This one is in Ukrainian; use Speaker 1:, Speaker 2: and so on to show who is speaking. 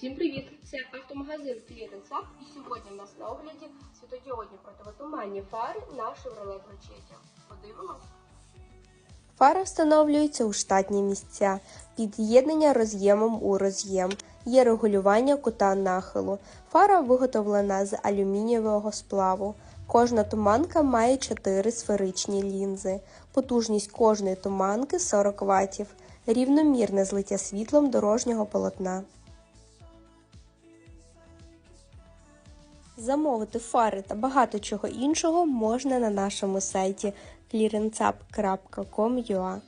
Speaker 1: Всім привіт! Це автомагазин Clearance і сьогодні в нас на огляді світодіодні противотуманні фари на Chevrolet Brachetto. Подивимось.
Speaker 2: Фара встановлюється у штатні місця, під'єднання роз'ємом у роз'єм, є регулювання кута нахилу. Фара виготовлена з алюмінієвого сплаву. Кожна туманка має 4 сферичні лінзи. Потужність кожної туманки 40 Вт. Рівномірне злиття світлом дорожнього полотна. Замовити фари та багато чого іншого можна на нашому сайті clearanceup.com.ua